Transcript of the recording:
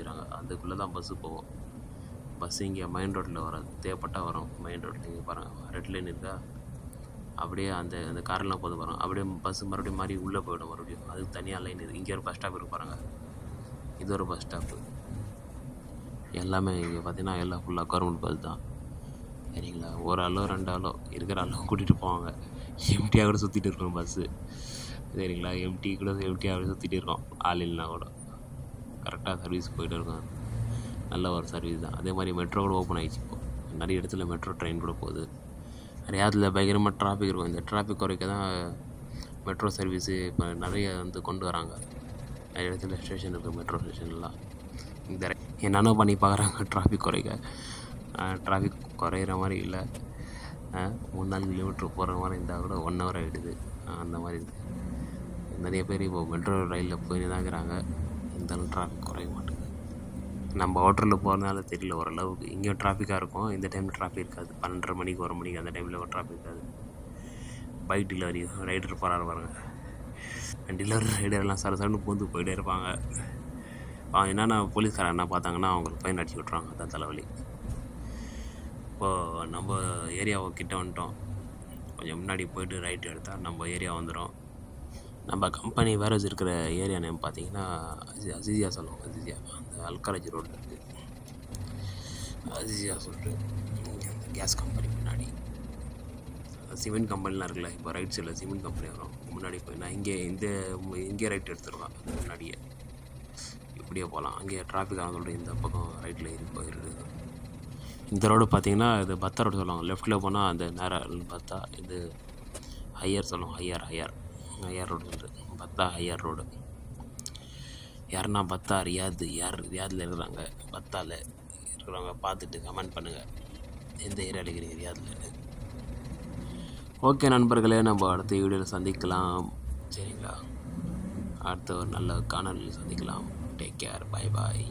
வச்சுக்கிறாங்க அதுக்குள்ளே தான் பஸ்ஸு போகும். பஸ் இங்கே மெயின் ரோட்டில் வராது தேவைப்பட்டால் வரும். மெயின் ரோட்டில் இங்கே பாருங்கள் ரெட் லைன் இருக்கா அப்படியே அந்த அந்த காரெல்லாம் போது வரும். அப்படியே பஸ் மறுபடியும் மாதிரி உள்ளே போயிடும் மறுபடியும். அதுக்கு தனியாக லைன் இருக்குது இங்கே ஒரு பஸ் ஸ்டாப் இருக்கு பாருங்கள் இது ஒரு பஸ் ஸ்டாப்பு எல்லாமே இங்கே பார்த்தீங்கன்னா எல்லாம் ஃபுல்லாக கவர்மெண்ட் பஸ் தான். சரிங்களா? ஒரு ஆளோ ரெண்டு ஆளோ இருக்கிற ஆளோ கூட்டிகிட்டு போவாங்க. எம்டியாக கூட சுற்றிட்டு இருக்கோம் பஸ்ஸு சரிங்களா? எம்டி கூட எம்டியாக கூட சுற்றிட்டு இருக்கோம் ஆள் இல்லைனா கூட. கரெக்டாக சர்வீஸ் போயிட்டு இருக்கும். நல்ல ஒரு சர்வீஸ் தான். அதே மாதிரி மெட்ரோ கூட ஓப்பன் ஆகிடுச்சு இப்போ. நிறைய இடத்துல மெட்ரோ ட்ரெயின் கூட போகுது. நிறையா இடத்துல பயங்கரமாக டிராஃபிக் இருக்கும். இந்த டிராஃபிக் குறைக்க தான் மெட்ரோ சர்வீஸு இப்போ நிறைய வந்து கொண்டு வராங்க. நிறைய இடத்துல ஸ்டேஷன் இருக்குது மெட்ரோ ஸ்டேஷன்லாம் இந்த என்னென்ன பண்ணி பார்க்குறாங்க டிராஃபிக் குறைக்க. டிராஃபிக் குறையிற மாதிரி இல்லை. மூணு நாள் கிலோமீட்டர் போகிற மாதிரி இருந்தால் கூட ஒன் ஹவர் ஆகிடுது அந்த மாதிரி இருக்குது நிறைய பேர் இப்போ மெட்ரோ ரயிலில் போயின்னு தான் இருக்கிறாங்க. இருந்தாலும் டிராஃபிக் குறைய மாட்டேங்குது. நம்ம ஹோட்டலில் போகிறதுனால தெரியல ஓரளவுக்கு. இங்கேயும் டிராஃபிக்காக இருக்கும். இந்த டைமில் டிராஃபிக் இருக்காது. பன்னெண்டரை மணிக்கு ஒரு மணிக்கு அந்த டைமில் ஒரு டிராஃபிக் இருக்காது. பைக் டெலிவரி ரைடர் போகிறாரு பாருங்க. டெலிவரி ரைடர்லாம் சர சரன்னு பூந்து போயிட்டே இருப்பாங்க. அவங்க என்னென்ன போலீஸ்காரன் என்ன பார்த்தாங்கன்னா அவங்களுக்கு ஃபைன் அடிச்சு விட்ருவாங்க அதான் தலைவலி. இப்போது நம்ம ஏரியாவை கிட்ட வந்துட்டோம். கொஞ்சம் முன்னாடி போயிட்டு ரைட் எடுத்தால் நம்ம ஏரியா வந்துடும் நம்ம கம்பெனி வேரஸ் இருக்கிற ஏரியா நேம் பார்த்தீங்கன்னா அசி- அசிசியா சொல்லுவோம் அசிசியா அந்த அல்காரஜ் ரோடில் இருக்குது அசிசியா சொல்லிட்டு அந்த கேஸ் கம்பெனி முன்னாடி. சிமெண்ட் கம்பெனிலாம் இருக்குல்ல இப்போ ரைட் சைடில் சிமெண்ட் கம்பெனி வரும். முன்னாடி போய் நான் இங்கே இந்த இங்கே ரைட் எடுத்துருவேன் அது முன்னாடியே. இப்படியே போகலாம். அங்கேயே டிராஃபிக் ஆகும் இந்த பக்கம் ரைட்டில் ஏறி போயிடுது. இந்த ரோடு பார்த்தீங்கன்னா இது பத்தா ரோடு சொல்லுவாங்க. லெஃப்ட்டில் போனால் அந்த நேரம் பத்தா இது ஹையர் சொல்லுவோம் ஹையர் ஹையர் ஹையர் ரோடு சொல்லிட்டு பத்தா ஹையர் ரோடு. யாருன்னா பத்தா ரியாது யார் ரியாதில் இருக்கிறாங்க. பத்தாவில் இருக்கிறவங்க பார்த்துட்டு கமெண்ட் பண்ணுங்கள் எந்த ஏரியா இருக்கிறீங்க ரியாதில்? ஓகே நண்பர்களே நம்ம அடுத்த வீடியோவில் சந்திக்கலாம். சரிங்களா? அடுத்த ஒரு நல்ல காணொலியில் சந்திக்கலாம். Take care bye bye